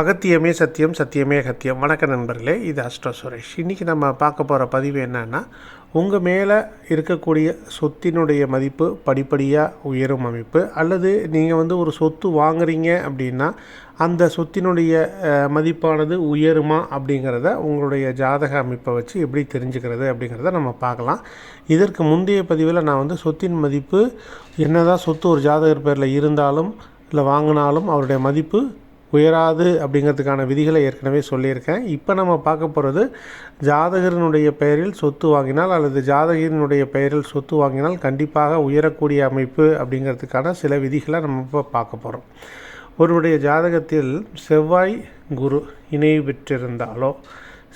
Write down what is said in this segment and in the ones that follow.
அகத்தியமே சத்தியம் சத்தியமே அகத்தியம். வணக்க நண்பர்களே இது அஸ்ட்ரோ சுரேஷ். இன்றைக்கி நம்ம பார்க்க போகிற பதிவு என்னென்னா உங்கள் மேலே இருக்கக்கூடிய சொத்தினுடைய மதிப்பு படிப்படியாக உயரும் அமைப்பு. அல்லது நீங்கள் வந்து ஒரு சொத்து வாங்குறீங்க அப்படின்னா அந்த சொத்தினுடைய மதிப்பானது உயருமா அப்படிங்கிறத உங்களுடைய ஜாதக அமைப்பை வச்சு எப்படி தெரிஞ்சுக்கிறது அப்படிங்கிறத நம்ம பார்க்கலாம். இதற்கு முந்தைய பதிவில் நான் வந்து சொத்தின் மதிப்பு என்னதான் சொத்து ஒரு ஜாதகர் பேரில் இருந்தாலும் இல்லை வாங்கினாலும் அவருடைய மதிப்பு உயராது அப்படிங்கிறதுக்கான விதிகளை ஏற்கனவே சொல்லியிருக்கேன். இப்போ நம்ம பார்க்க போகிறது ஜாதகரினுடைய பெயரில் சொத்து வாங்கினால் அல்லது ஜாதகரினுடைய பெயரில் சொத்து வாங்கினால் கண்டிப்பாக உயரக்கூடிய அமைப்பு அப்படிங்கிறதுக்கான சில விதிகளை நம்ம இப்போ பார்க்க போகிறோம் ஒருவருடைய ஜாதகத்தில் செவ்வாய் குரு இணைவு பெற்றிருந்தாலோ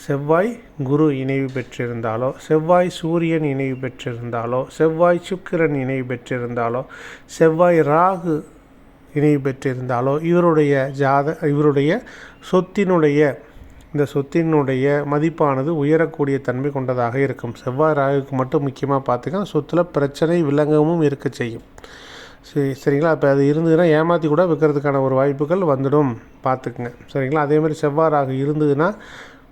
செவ்வாய் குரு இணைவு பெற்றிருந்தாலோ செவ்வாய் சூரியன் இணைவு பெற்றிருந்தாலோ செவ்வாய் சுக்கிரன் இணைவு பெற்றிருந்தாலோ செவ்வாய் ராகு இணைவு பெற்றிருந்தாலோ இவருடைய ஜாத இவருடைய சொத்தினுடைய இந்த சொத்தினுடைய மதிப்பானது உயரக்கூடிய தன்மை கொண்டதாக இருக்கும். செவ்வாய் ராகுக்கு மட்டும் முக்கியமாக பார்த்துக்கலாம் சொத்தில் பிரச்சனை வில்லங்கமும் இருக்க செய்யும். சரி சரிங்களா? இப்போ அது இருந்ததுன்னா ஏமாற்றி கூட விற்கிறதுக்கான ஒரு வாய்ப்புகள் வந்துடும். பார்த்துக்குங்க. சரிங்களா? அதேமாதிரி செவ்வாய் ராகு இருந்ததுன்னா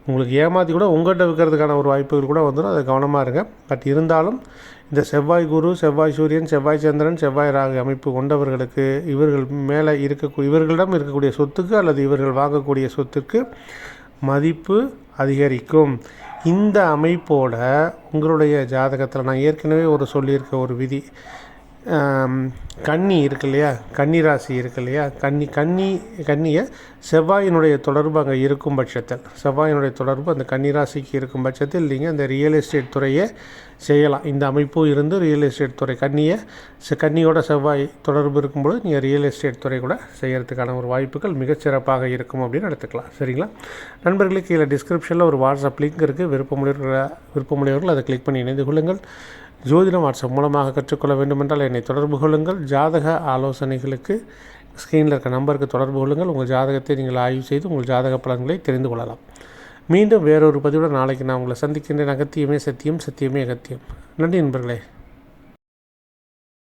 உங்களுக்கு ஏமாற்றி கூட உங்கள்கிட்ட விற்கிறதுக்கான ஒரு வாய்ப்புகள் கூட வந்துடும் அது கவனமாக இருங்க. பட் இருந்தாலும் இந்த செவ்வாய் குரு செவ்வாய் சூரியன் செவ்வாய் சந்திரன் செவ்வாய் ராகு அமைப்பு கொண்டவர்களுக்கு இவர்கள் மேலே இருக்க இவர்களிடம் இருக்கக்கூடிய சொத்துக்கு அல்லது இவர்கள் வாங்கக்கூடிய சொத்துக்கு மதிப்பு அதிகரிக்கும். இந்த அமைப்போட உங்களுடைய ஜாதகத்தில் நான் ஏற்கனவே ஒரு சொல்லியிருக்க ஒரு விதி. கன்னி இருக்கு இல்லையா கன்னி ராசி இருக்கு இல்லையா கன்னி கன்னி கன்னியை செவ்வாயினுடைய தொடர்பு அங்கே இருக்கும் பட்சத்தில். செவ்வாயினுடைய தொடர்பு அந்த கன்னி ராசிக்கு இருக்கும் பட்சத்தில் நீங்கள் அந்த ரியல் எஸ்டேட் துறையை செய்யலாம். இந்த அமைப்பும் இருந்து ரியல் எஸ்டேட் துறை கன்னியை செ- கன்னியோட செவ்வாய் தொடர்பு இருக்கும்போது நீங்கள் ரியல் எஸ்டேட் துறை கூட செய்கிறதுக்கான ஒரு வாய்ப்புகள் மிகச்சிறப்பாக இருக்கும் அப்படின்னு எடுத்துக்கலாம். சரிங்களா? நண்பர்களுக்கு கீழே டிஸ்கிரிப்ஷனில் ஒரு வாட்ஸ்அப் லிங்க் இருக்குது விருப்பமுடையவர்கள் விருப்பமுடையவர்கள் அதை கிளிக் பண்ணி இணைந்து கொள்ளுங்கள். ஜோதிடம் வாட்ஸ்அப் மூலமாக கற்றுக்கொள்ள வேண்டுமென்றால் என்னை தொடர்பு கொள்ளுங்கள். ஜாதக ஆலோசனைகளுக்கு ஸ்க்ரீனில் இருக்க நம்பருக்கு தொடர்பு கொள்ளுங்கள். உங்கள் ஜாதகத்தை நீங்கள் ஆய்வு செய்து உங்கள் ஜாதக பலன்களை தெரிந்து கொள்ளலாம். மீண்டும் வேறொரு பதிவுடன் நாளைக்கு நான் உங்களை சந்திக்கின்றேன். அகத்தியமே சத்தியம் சத்தியமே அகத்தியம். நன்றி நண்பர்களே.